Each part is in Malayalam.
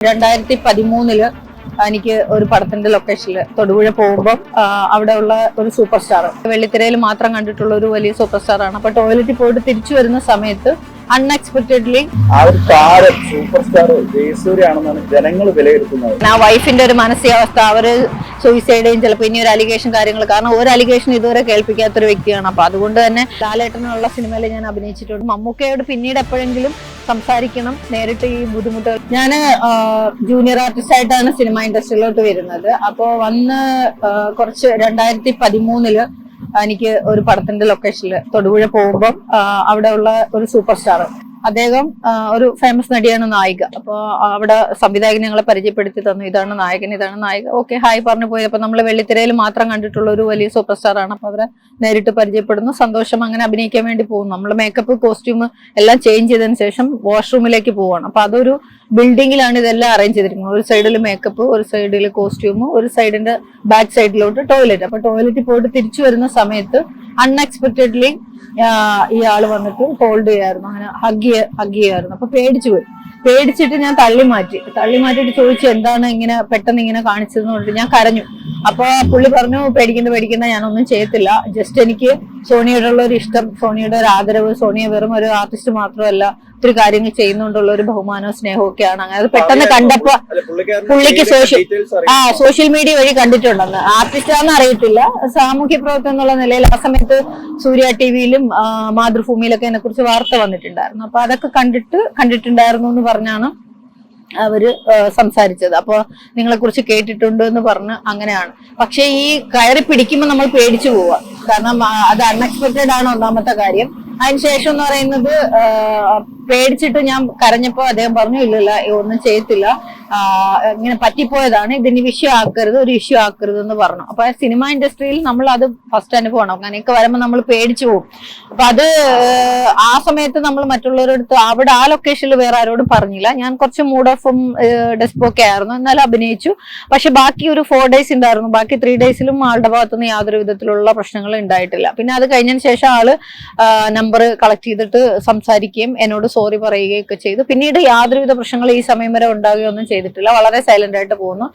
രണ്ടായിരത്തി പതിമൂന്നിൽ എനിക്ക് ഒരു പടത്തിന്റെ ലൊക്കേഷനിൽ തൊടുപുഴ പോകുമ്പോൾ അവിടെ ഉള്ള ഒരു സൂപ്പർ സ്റ്റാർ വെള്ളിത്തിരയിൽ മാത്രം കണ്ടിട്ടുള്ള ഒരു വലിയ സൂപ്പർ സ്റ്റാർ ആണ്. അപ്പൊ ടോയ്ലറ്റിൽ പോയിട്ട് തിരിച്ചു വരുന്ന സമയത്ത് അൺഎക്സ്പെക്ടഡ്ലി ആ ഒരു താരം സൂപ്പർ സ്റ്റാർ ജയസൂര്യാണെന്നാണ് ജനങ്ങൾ വിലയിരുത്തുന്നത്. ആ വൈഫിന്റെ ഒരു മാനസികാവസ്ഥ അവർ സൂയിസൈഡ് ചെയ്യും ചിലപ്പോൾ ഇനി ഒരു അലിഗേഷൻ കാര്യങ്ങൾ കാരണം ഒരു അലിഗേഷൻ ഇതുവരെ കേൾപ്പിക്കാത്ത ഒരു വ്യക്തിയാണ്. അപ്പൊ അതുകൊണ്ട് തന്നെ ലാലേട്ടനുള്ള സിനിമയിൽ ഞാൻ അഭിനയിച്ചിട്ടുണ്ട്. മമ്മൂക്കയോട് പിന്നീട് എപ്പോഴെങ്കിലും സംസാരിക്കണം നേരിട്ട് ഈ ബുദ്ധിമുട്ടുകൾ ഞാൻ ജൂനിയർ ആർട്ടിസ്റ്റ് ആയിട്ടാണ് സിനിമ ഇൻഡസ്ട്രിയിലോട്ട് വരുന്നത്. അപ്പോൾ വന്ന് കുറച്ച് രണ്ടായിരത്തി പതിമൂന്നിൽ എനിക്ക് ഒരു പടത്തിന്റെ ലൊക്കേഷനിൽ തൊടുപുഴ പോകുമ്പോൾ അവിടെ ഉള്ള ഒരു സൂപ്പർ സ്റ്റാർ അദ്ദേഹം ഒരു ഫേമസ് നടിയാണ് നായിക. അപ്പോൾ അവിടെ സംവിധായകൻ ഞങ്ങളെ പരിചയപ്പെടുത്തി തന്നു. ഇതാണ് നായകൻ ഇതാണ് നായിക. ഓക്കെ ഹായ് പറഞ്ഞു പോയത് അപ്പൊ നമ്മൾ വെള്ളിത്തിരയിൽ മാത്രം കണ്ടിട്ടുള്ള ഒരു വലിയ സൂപ്പർ സ്റ്റാർ ആണ്. അപ്പൊ അവരെ നേരിട്ട് പരിചയപ്പെടുന്നു. സന്തോഷം അങ്ങനെ അഭിനയിക്കാൻ വേണ്ടി പോകുന്നു. നമ്മൾ മേക്കപ്പ് കോസ്റ്റ്യൂം എല്ലാം ചേഞ്ച് ചെയ്തതിന് ശേഷം വാഷ്റൂമിലേക്ക് പോവാണ്. അപ്പൊ അതൊരു ബിൽഡിങ്ങിലാണ് ഇതെല്ലാം അറേഞ്ച് ചെയ്തിരിക്കുന്നത്. ഒരു സൈഡിൽ മേക്കപ്പ് ഒരു സൈഡിൽ കോസ്റ്റ്യൂം ഒരു സൈഡിന്റെ ബാക്ക് സൈഡിലോട്ട് ടോയ്ലറ്റ് അപ്പൊ ടോയ്ലറ്റിൽ പോയിട്ട് തിരിച്ചു വരുന്ന സമയത്ത് അൺഎക്സ്പെക്ടഡ്ലി ആൾ വന്നിട്ട് ഹോൾഡ് ചെയ്യായിരുന്നു. അങ്ങനെ ഹഗ് ഹഗ് ചെയ്യായിരുന്നു. അപ്പൊ പേടിച്ചു പോയി. പേടിച്ചിട്ട് ഞാൻ തള്ളി മാറ്റി. തള്ളി മാറ്റിയിട്ട് ചോദിച്ചു എന്താണ് ഇങ്ങനെ പെട്ടെന്ന് ഇങ്ങനെ കാണിച്ചതെന്ന് പറഞ്ഞിട്ട്? ഞാൻ കരഞ്ഞു. അപ്പൊ പുള്ളി പറഞ്ഞു പേടിക്കണ്ട പേടിക്കണ്ട ഞാനൊന്നും ചെയ്യത്തില്ല. ജസ്റ്റ് എനിക്ക് സോണിയോടുള്ള ഒരു ഇഷ്ടം സോണിയുടെ ഒരു ആദരവ്. സോണിയ വെറും ഒരു ആർട്ടിസ്റ്റ് മാത്രമല്ല. ഒത്തിരി കാര്യങ്ങൾ ചെയ്യുന്നുണ്ടുള്ള ഒരു ബഹുമാനവും സ്നേഹവും ഒക്കെയാണ് അങ്ങനെ അത് പെട്ടെന്ന് കണ്ടപ്പോ പുള്ളിക്ക് സോഷ്യൽ ആ സോഷ്യൽ മീഡിയ വഴി കണ്ടിട്ടുണ്ടെന്ന്. ആർട്ടിസ്റ്റാന്ന് അറിയിട്ടില്ല അറിയത്തില്ല. സാമൂഹ്യ പ്രവർത്തനം എന്നുള്ള നിലയിൽ ആ സമയത്ത് സൂര്യ ടിവിയിലും മാതൃഭൂമിയിലൊക്കെ എന്നെ കുറിച്ച് വാർത്ത വന്നിട്ടുണ്ടായിരുന്നു. അപ്പൊ അതൊക്കെ കണ്ടിട്ട് കണ്ടിട്ടുണ്ടായിരുന്നു എന്ന് പറഞ്ഞാണ് അവർ സംസാരിച്ചത്. അപ്പൊ നിങ്ങളെ കുറിച്ച് കേട്ടിട്ടുണ്ട് എന്ന് പറഞ്ഞ് അങ്ങനെയാണ്. പക്ഷെ ഈ കയറി പിടിക്കുമ്പോൾ നമ്മൾ പേടിച്ചു പോവാ. കാരണം അത് അൺഎക്സ്പെക്ടഡ് ആണ് ഒന്നാമത്തെ കാര്യം. അതിനുശേഷം എന്ന് പറയുന്നത് പേടിച്ചിട്ട് ഞാൻ കരഞ്ഞപ്പോ അദ്ദേഹം പറഞ്ഞു ഇല്ലല്ല ഒന്നും ചെയ്യത്തില്ല. ഇങ്ങനെ പറ്റിപ്പോയതാണ്. ഇതിന് വിഷയം ആക്കരുത് ഒരു ഇഷ്യൂ ആക്കരുത് എന്ന് പറഞ്ഞു. അപ്പൊ സിനിമ ഇൻഡസ്ട്രിയിൽ നമ്മൾ അത് ഫസ്റ്റ് അനുഭവമാണ്. അങ്ങനെയൊക്കെ വരുമ്പോൾ നമ്മൾ പേടിച്ചു പോകും. അപ്പൊ അത് ആ സമയത്ത് നമ്മൾ മറ്റുള്ളവരടുത്ത് അവിടെ ആ ലൊക്കേഷനിൽ വേറെ ആരോടും പറഞ്ഞില്ല. ഞാൻ കുറച്ച് മൂഡ് ഓഫും ഡെസ്പോ ആയിരുന്നു. എന്നാലും അഭിനയിച്ചു. പക്ഷെ ബാക്കി ഒരു ഫോർ ഡേയ്സ് ഉണ്ടായിരുന്നു. ബാക്കി ത്രീ ഡേയ്സിലും ആളുടെ ഭാഗത്തുനിന്ന് യാതൊരു വിധത്തിലുള്ള പ്രശ്നങ്ങളും ഉണ്ടായിട്ടില്ല. പിന്നെ അത് കഴിഞ്ഞതിന് ശേഷം ആൾ നമ്പർ കളക്ട് ചെയ്തിട്ട് സംസാരിക്കുകയും എന്നോട് സോറി പറയുകയും ഒക്കെ ചെയ്തു. പിന്നീട് യാതൊരുവിധ പ്രശ്നങ്ങൾ ഈ സമയം വരെ ഉണ്ടാകുകയൊന്നും ചെയ്തിട്ടില്ല. വളരെ സൈലന്റ് ആയിട്ട് പോകുന്നു.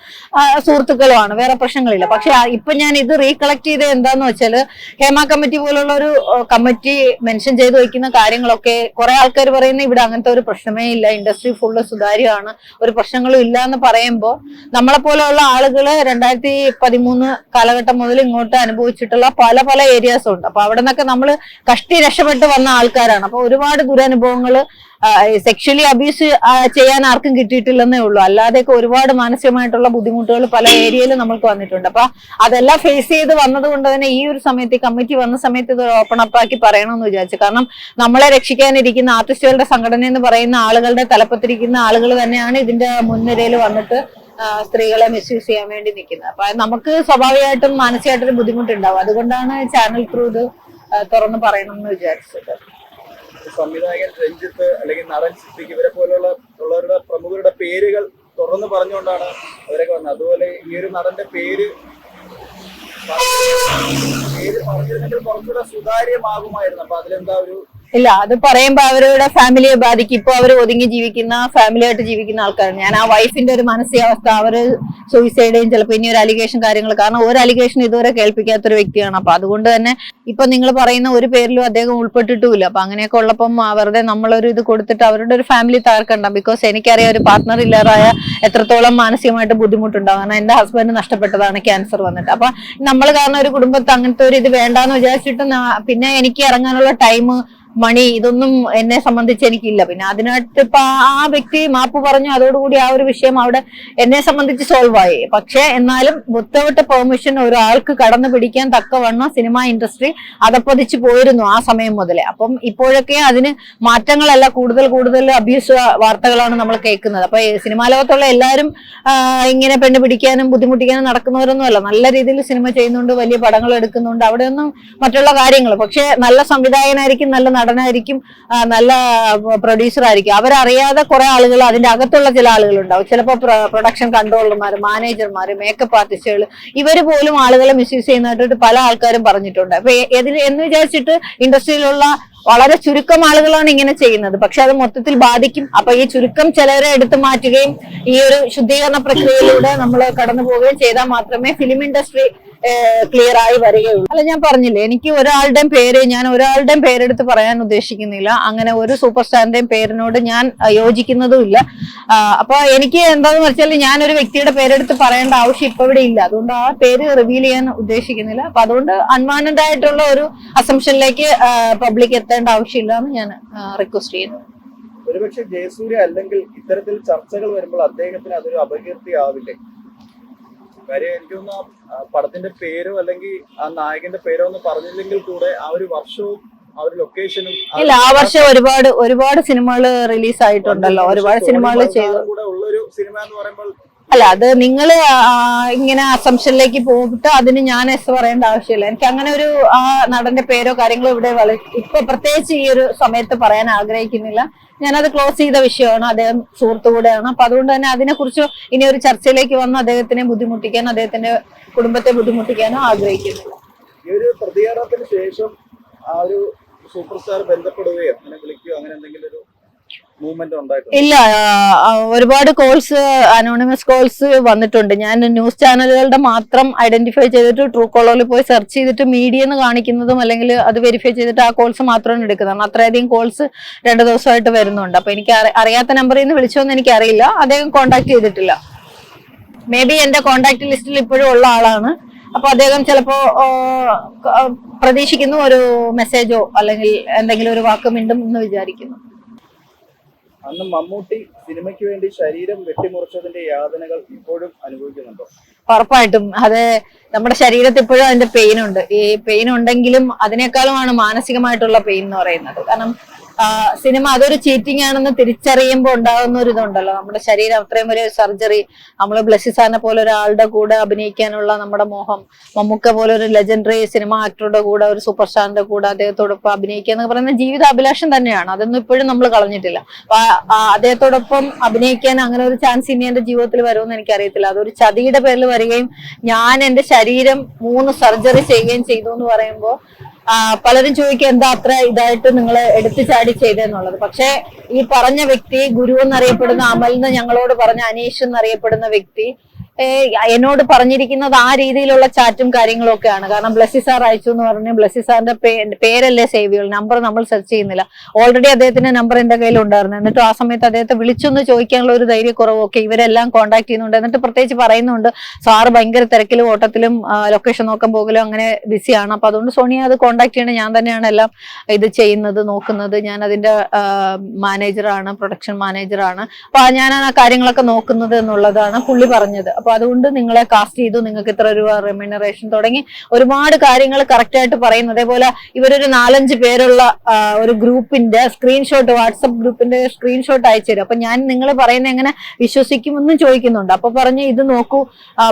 സുഹൃത്തുക്കളുമാണ്. വേറെ പ്രശ്നങ്ങളില്ല. പക്ഷെ ഇപ്പൊ ഞാൻ ഇത് റീകളക്ട് ചെയ്ത് എന്താന്ന് വെച്ചാൽ ഹേമ കമ്മിറ്റി പോലുള്ള ഒരു കമ്മിറ്റി മെൻഷൻ ചെയ്ത് വയ്ക്കുന്ന കാര്യങ്ങളൊക്കെ കുറെ ആൾക്കാർ പറയുന്ന ഇവിടെ അങ്ങനത്തെ ഒരു പ്രശ്നമേ ഇല്ല. ഇൻഡസ്ട്രി ഫുള്ള് സുതാര്യമാണ്. ഒരു പ്രശ്നങ്ങളും ഇല്ല എന്ന് പറയുമ്പോൾ നമ്മളെ പോലെയുള്ള ആളുകൾ രണ്ടായിരത്തി പതിമൂന്ന് കാലഘട്ടം മുതൽ ഇങ്ങോട്ട് അനുഭവിച്ചിട്ടുള്ള പല പല ഏരിയാസും ഉണ്ട്. അപ്പൊ അവിടെ നിന്നൊക്കെ നമ്മൾ കഷ്ടി രക്ഷപ്പെട്ട് വന്ന ആൾക്കാരാണ്. അപ്പൊ ഒരുപാട് ദുരനുഭവങ്ങൾ സെക്ഷലി അബ്യൂസ് ചെയ്യാൻ ആർക്കും കിട്ടിയിട്ടില്ലെന്നേ ഉള്ളൂ. അല്ലാതെയൊക്കെ ഒരുപാട് മാനസികമായിട്ടുള്ള ബുദ്ധിമുട്ടുകൾ പല ഏരിയയിലും നമ്മൾക്ക് വന്നിട്ടുണ്ട്. അപ്പൊ അതെല്ലാം ഫേസ് ചെയ്ത് വന്നത് കൊണ്ട് തന്നെ ഈ ഒരു സമയത്ത് കമ്മിറ്റി വന്ന സമയത്ത് ഇത് ഓപ്പൺ അപ്പ് ആക്കി പറയണമെന്ന് വിചാരിച്ചു. കാരണം നമ്മളെ രക്ഷിക്കാനിരിക്കുന്ന ആർട്ടിസ്റ്റുകളുടെ സംഘടന എന്ന് പറയുന്ന ആളുകളുടെ തലപ്പത്തിരിക്കുന്ന ആളുകൾ തന്നെയാണ് ഇതിന്റെ മുൻനിരയിൽ വന്നിട്ട് സ്ത്രീകളെ മിസ്യൂസ് ചെയ്യാൻ വേണ്ടി നിൽക്കുന്നത്. അപ്പൊ നമുക്ക് സ്വാഭാവികമായിട്ടും മാനസികമായിട്ടൊരു ബുദ്ധിമുട്ടുണ്ടാവും. അതുകൊണ്ടാണ് ചാനൽ ത്രൂ ഇത് തുറന്ന് പറയണം എന്ന് വിചാരിച്ചത്. സംവിധായകൻ രഞ്ജിത്ത് അല്ലെങ്കിൽ നടൻ സിദ്ദിഖ് ഇവരെ പോലുള്ള ഉള്ളവരുടെ പ്രമുഖരുടെ പേരുകൾ തുറന്നു പറഞ്ഞുകൊണ്ടാണ് അവരൊക്കെ വന്നത്. അതുപോലെ ഈ ഒരു നടന്റെ പേര് പേര് പറഞ്ഞിരുന്നെങ്കിൽ കുറച്ചുകൂടെ സുതാര്യമാകുമായിരുന്നു. അപ്പൊ അതിലെന്താ ഒരു ഇല്ല അത് പറയുമ്പോ അവരുടെ ഫാമിലിയെ ബാധിക്കും. ഇപ്പൊ അവർ ഒതുങ്ങി ജീവിക്കുന്ന ഫാമിലി ആയിട്ട് ജീവിക്കുന്ന ആൾക്കാരാണ്. ഞാൻ ആ വൈഫിന്റെ ഒരു മാനസികാവസ്ഥ അവർ സൂയിസൈഡ് ചെയ്യും. ചിലപ്പോൾ ഇനി ഒരു അലിഗേഷൻ കാര്യങ്ങൾ. കാരണം ഒരു അലിഗേഷൻ ഇതുവരെ കേൾപ്പിക്കാത്ത ഒരു വ്യക്തിയാണ്. അപ്പൊ അതുകൊണ്ട് തന്നെ ഇപ്പൊ നിങ്ങൾ പറയുന്ന ഒരു പേരിലും അദ്ദേഹം ഉൾപ്പെട്ടിട്ടുമില്ല. അപ്പൊ അങ്ങനെയൊക്കെ ഉള്ളപ്പം അവരുടെ നമ്മളൊരു ഇത് കൊടുത്തിട്ട് അവരുടെ ഒരു ഫാമിലി തകർക്കണ്ട. ബിക്കോസ് എനിക്കറിയാം ഒരു പാർട്ണർ ഇല്ലാതായ എത്രത്തോളം മാനസികമായിട്ട് ബുദ്ധിമുട്ടുണ്ടാവും. കാരണം എന്റെ ഹസ്ബൻഡ് നഷ്ടപ്പെട്ടതാണ് ക്യാൻസർ വന്നിട്ട്. അപ്പൊ നമ്മൾ കാരണം ഒരു കുടുംബത്ത് അങ്ങനത്തെ ഒരു ഇത് വേണ്ടാന്ന് വിചാരിച്ചിട്ട് പിന്നെ എനിക്ക് ഇറങ്ങാനുള്ള ടൈം മണി ഇതൊന്നും എന്നെ സംബന്ധിച്ച് എനിക്കില്ല. പിന്നെ അതിനായിട്ട് ഇപ്പൊ ആ വ്യക്തി മാപ്പ് പറഞ്ഞു അതോടുകൂടി ആ ഒരു വിഷയം അവിടെ എന്നെ സംബന്ധിച്ച് സോൾവ് ആയി. പക്ഷെ എന്നാലും വിത്തൗട്ട് പെർമിഷൻ ഒരാൾക്ക് കടന്നു പിടിക്കാൻ തക്കവണ്ണം സിനിമ ഇൻഡസ്ട്രി അതപ്പതിച്ച് പോയിരുന്നു ആ സമയം മുതലേ. അപ്പം ഇപ്പോഴൊക്കെ അതിന് മാറ്റങ്ങളല്ല കൂടുതൽ കൂടുതൽ അബ്യൂസ് വാർത്തകളാണ് നമ്മൾ കേൾക്കുന്നത്. അപ്പൊ സിനിമാ ലോകത്തുള്ള എല്ലാവരും ഇങ്ങനെ പെണ്ണ് പിടിക്കാനും ബുദ്ധിമുട്ടിക്കാനും നടക്കുന്നവരൊന്നുമല്ല നല്ല രീതിയിൽ സിനിമ ചെയ്യുന്നുണ്ട് വലിയ പടങ്ങൾ എടുക്കുന്നുണ്ട് അവിടെയൊന്നും മറ്റുള്ള കാര്യങ്ങൾ. പക്ഷെ നല്ല സംവിധായകനായിരിക്കും നല്ല നടനായിരിക്കും നല്ല പ്രൊഡ്യൂസർ ആയിരിക്കും. അവരറിയാതെ കുറെ ആളുകൾ അതിന്റെ അകത്തുള്ള ചില ആളുകൾ ഉണ്ടാവും ചിലപ്പോൾ പ്രൊഡക്ഷൻ കൺട്രോളർമാർ മാനേജർമാർ മേക്കപ്പ് ആർട്ടിസ്റ്റുകൾ ഇവർ പോലും ആളുകളെ മിസ്യൂസ് ചെയ്യുന്നതായിട്ട് പല ആൾക്കാരും പറഞ്ഞിട്ടുണ്ട്. അപ്പൊ എതിൽ എന്ന് വിചാരിച്ചിട്ട് ഇൻഡസ്ട്രിയിലുള്ള വളരെ ചുരുക്കം ആളുകളാണ് ഇങ്ങനെ ചെയ്യുന്നത്. പക്ഷെ അത് മൊത്തത്തിൽ ബാധിക്കും. അപ്പൊ ഈ ചുരുക്കം ചിലരെ എടുത്തു മാറ്റുകയും ഈ ഒരു ശുദ്ധീകരണ പ്രക്രിയയിലൂടെ നമ്മൾ കടന്നു പോവുകയും ചെയ്താൽ മാത്രമേ ഫിലിം ഇൻഡസ്ട്രി ക്ലിയർ ആയി വരികയുള്ളൂ. അല്ല ഞാൻ പറഞ്ഞില്ലേ എനിക്ക് ഒരാളുടെയും പേര് ഞാൻ ഒരാളുടെയും പേരെടുത്ത് പറയാൻ ഉദ്ദേശിക്കുന്നില്ല. അങ്ങനെ ഒരു സൂപ്പർ സ്റ്റാറിന്റെയും പേരിനോട് ഞാൻ യോജിക്കുന്നതും ഇല്ല. അപ്പൊ എനിക്ക് എന്താന്ന് വെച്ചാൽ ഞാൻ ഒരു വ്യക്തിയുടെ പേരെടുത്ത് പറയേണ്ട ആവശ്യം ഇപ്പൊ ഇവിടെ ഇല്ല. അതുകൊണ്ട് ആ പേര് റിവീൽ ചെയ്യാൻ ഉദ്ദേശിക്കുന്നില്ല. അപ്പൊ അതുകൊണ്ട് അൺവാണ്ടഡ് ആയിട്ടുള്ള ഒരു അസംഷനിലേക്ക് പബ്ലിക് എത്തേണ്ട ആവശ്യമില്ല എന്ന് ഞാൻ റിക്വസ്റ്റ് ചെയ്യുന്നു. ഒരുപക്ഷെ ജയസൂര്യ അല്ലെങ്കിൽ ഇത്തരത്തിൽ ചർച്ചകൾ വരുമ്പോൾ അദ്ദേഹത്തിന് അതൊരു അപകീർത്തി ആവില്ലേ കാര്യം എനിക്ക് തോന്നുന്നു ആ പടത്തിന്റെ പേരോ അല്ലെങ്കിൽ ആ നായകന്റെ പേരോ ഒന്നും പറഞ്ഞില്ലെങ്കിൽ കൂടെ ആ ഒരു വർഷവും ആ ഒരു ലൊക്കേഷനും ഇല്ല ആ വർഷം ഒരുപാട് ഒരുപാട് സിനിമകൾ റിലീസ് ആയിട്ടുണ്ടല്ലോ. ഒരുപാട് സിനിമകൾ ചെയ്തു. കൂടെ ഉള്ളൊരു സിനിമ എന്ന് പറയുമ്പോൾ അല്ല അത് നിങ്ങൾ ഇങ്ങനെ അസംഷനിലേക്ക് പോയിട്ട് അതിന് ഞാൻ എസ് പറയേണ്ട ആവശ്യമില്ല. എനിക്ക് അങ്ങനെ ഒരു ആ നടന്റെ പേരോ കാര്യങ്ങളോ ഇവിടെ ഇപ്പൊ പ്രത്യേകിച്ച് ഈ ഒരു സമയത്ത് പറയാൻ ആഗ്രഹിക്കുന്നില്ല. ഞാനത് ക്ലോസ് ചെയ്ത വിഷയമാണ് അദ്ദേഹം സുഹൃത്തു കൂടെയാണ്. അപ്പൊ അതുകൊണ്ട് തന്നെ അതിനെക്കുറിച്ച് ഇനി ഒരു ചർച്ചയിലേക്ക് വന്ന് അദ്ദേഹത്തിനെ ബുദ്ധിമുട്ടിക്കാനോ അദ്ദേഹത്തിന്റെ കുടുംബത്തെ ബുദ്ധിമുട്ടിക്കാനോ ആഗ്രഹിക്കുന്നില്ല. ഈ ഒരു പ്രതികരണത്തിന് ശേഷം ആ ഒരു സൂപ്പർ സ്റ്റാർ ബന്ധപ്പെടുകയോ അങ്ങനെ വിളിക്കുകയോ അങ്ങനെ എന്തെങ്കിലും ഒരു ഇല്ല ഒരുപാട് കോൾസ് അനോണിമസ് കോൾസ് വന്നിട്ടുണ്ട്. ഞാൻ ന്യൂസ് ചാനലുകളുടെ മാത്രം ഐഡന്റിഫൈ ചെയ്തിട്ട് ട്രൂ കോളറിൽ പോയി സെർച്ച് ചെയ്തിട്ട് മീഡിയ എന്ന് കാണിക്കുന്നതും അല്ലെങ്കിൽ അത് വെരിഫൈ ചെയ്തിട്ട് ആ കോൾസ് മാത്രമാണ് എടുക്കുന്നത്. അത്രയധികം കോൾസ് രണ്ട് ദിവസമായിട്ട് വരുന്നുണ്ട്. അപ്പൊ എനിക്ക് അറിയാത്ത നമ്പറിൽ നിന്ന് വിളിച്ചോന്ന് എനിക്ക് അറിയില്ല അദ്ദേഹം കോണ്ടാക്ട് ചെയ്തിട്ടില്ല. മേ ബി എന്റെ കോണ്ടാക്ട് ലിസ്റ്റിൽ ഇപ്പോഴും ഉള്ള ആളാണ്. അപ്പൊ അദ്ദേഹം ചിലപ്പോ പ്രതീക്ഷിക്കുന്നു ഒരു മെസ്സേജോ അല്ലെങ്കിൽ എന്തെങ്കിലും ഒരു വാക്ക് മിണ്ടും എന്ന് വിചാരിക്കുന്നു. അന്ന് മമ്മൂട്ടി സിനിമയ്ക്ക് വേണ്ടി ശരീരം വെട്ടിമുറിച്ചതിന്റെ യാതനകൾ ഇപ്പോഴും അനുഭവിക്കുന്നുണ്ടോ? ഉറപ്പായിട്ടും. അത് നമ്മുടെ ശരീരത്തിൽ ഇപ്പോഴും അതിന്റെ പെയിൻ ഉണ്ട്. ഈ പെയിൻ ഉണ്ടെങ്കിലും അതിനേക്കാളുമാണ് മാനസികമായിട്ടുള്ള പെയിൻ എന്ന് പറയുന്നത്. കാരണം സിനിമ അതൊരു ചീറ്റിംഗ് ആണെന്ന് തിരിച്ചറിയുമ്പോൾ ഉണ്ടാകുന്ന ഒരു ഇതുണ്ടല്ലോ. നമ്മുടെ ശരീരം അത്രയും വലിയ സർജറി നമ്മൾ ബ്ലസ്സിസാറിനെ പോലെ ഒരാളുടെ കൂടെ അഭിനയിക്കാനുള്ള നമ്മുടെ മോഹം മമ്മൂക്ക പോലെ ഒരു ലെജൻഡറി സിനിമ ആക്ടറുടെ കൂടെ ഒരു സൂപ്പർ സ്റ്റാറിന്റെ കൂടെ അദ്ദേഹത്തോടൊപ്പം അഭിനയിക്കുക എന്ന് പറയുന്ന ജീവിത അഭിലാഷം തന്നെയാണ്. അതൊന്നും ഇപ്പോഴും നമ്മൾ കളഞ്ഞിട്ടില്ല. അദ്ദേഹത്തോടൊപ്പം അഭിനയിക്കാൻ അങ്ങനെ ഒരു ചാൻസ് ഇനി എന്റെ ജീവിതത്തിൽ വരുമെന്ന് എനിക്കറിയത്തില്ല. അതൊരു ചതിയുടെ പേരിൽ വരികയും ഞാൻ എന്റെ ശരീരം മൂന്ന് സർജറി ചെയ്യുകയും ചെയ്തു എന്ന് പറയുമ്പോൾ പലരും ചോദിക്കുക എന്താ അത്ര ഇതായിട്ട് നിങ്ങൾ എടുത്തു ചാടി ചെയ്തെന്നുള്ളത്? പക്ഷെ ഈ പറഞ്ഞ വ്യക്തി ഗുരു എന്നറിയപ്പെടുന്ന അമൽ എന്ന് ഞങ്ങളോട് പറഞ്ഞ അനീഷ് എന്നറിയപ്പെടുന്ന വ്യക്തി എന്നോട് പറഞ്ഞിരിക്കുന്നത് ആ രീതിയിലുള്ള ചാറ്റും കാര്യങ്ങളും ഒക്കെയാണ് കാരണം ബ്ലസ്സി സാർ അയച്ചു എന്ന് പറഞ്ഞ് ബ്ലസ്സി സാറിന്റെ പേരല്ലേ സേവ് ചെയ്യുള്ളൂ. നമ്പർ നമ്മൾ സെർച്ച് ചെയ്യുന്നില്ല. ഓൾറെഡി അദ്ദേഹത്തിന്റെ നമ്പർ എന്റെ കയ്യിൽ ഉണ്ടായിരുന്നു. എന്നിട്ടും ആ സമയത്ത് അദ്ദേഹത്തെ വിളിച്ചൊന്ന് ചോദിക്കാനുള്ള ഒരു ധൈര്യക്കുറവൊക്കെ ഇവരെല്ലാം കോൺടാക്ട് ചെയ്യുന്നുണ്ട്. എന്നിട്ട് പ്രത്യേകിച്ച് പറയുന്നുണ്ട് സാറ് ഭയങ്കര തിരക്കിലും ഓട്ടത്തിലും ലൊക്കേഷൻ നോക്കാൻ പോകലും അങ്ങനെ ബിസിയാണ് അപ്പൊ അതുകൊണ്ട് സോണിയ അത് കോൺടാക്ട് ചെയ്യണം. ഞാൻ തന്നെയാണ് എല്ലാം ഇത് ചെയ്യുന്നത് നോക്കുന്നത്. ഞാൻ അതിന്റെ മാനേജറാണ് പ്രൊഡക്ഷൻ മാനേജറാണ് അപ്പൊ ഞാൻ ആ കാര്യങ്ങളൊക്കെ നോക്കുന്നത് എന്നുള്ളതാണ് പുള്ളി പറഞ്ഞത്. അപ്പൊ അതുകൊണ്ട് നിങ്ങളെ കാസ്റ്റ് ചെയ്തു നിങ്ങൾക്ക് ഇത്ര രൂപ റെമ്യൂണറേഷൻ തുടങ്ങി. ഒരുപാട് കാര്യങ്ങൾ കറക്റ്റ് ആയിട്ട് പറയുന്നു. അതേപോലെ ഇവരൊരു നാലഞ്ച് പേരുള്ള ഒരു ഗ്രൂപ്പിന്റെ സ്ക്രീൻഷോട്ട് വാട്സപ്പ് ഗ്രൂപ്പിന്റെ സ്ക്രീൻഷോട്ട് അയച്ചു തരും. അപ്പൊ ഞാൻ നിങ്ങൾ പറയുന്ന എങ്ങനെ വിശ്വസിക്കുമെന്നും ചോദിക്കുന്നുണ്ട്. അപ്പൊ പറഞ്ഞ് ഇത് നോക്കൂ.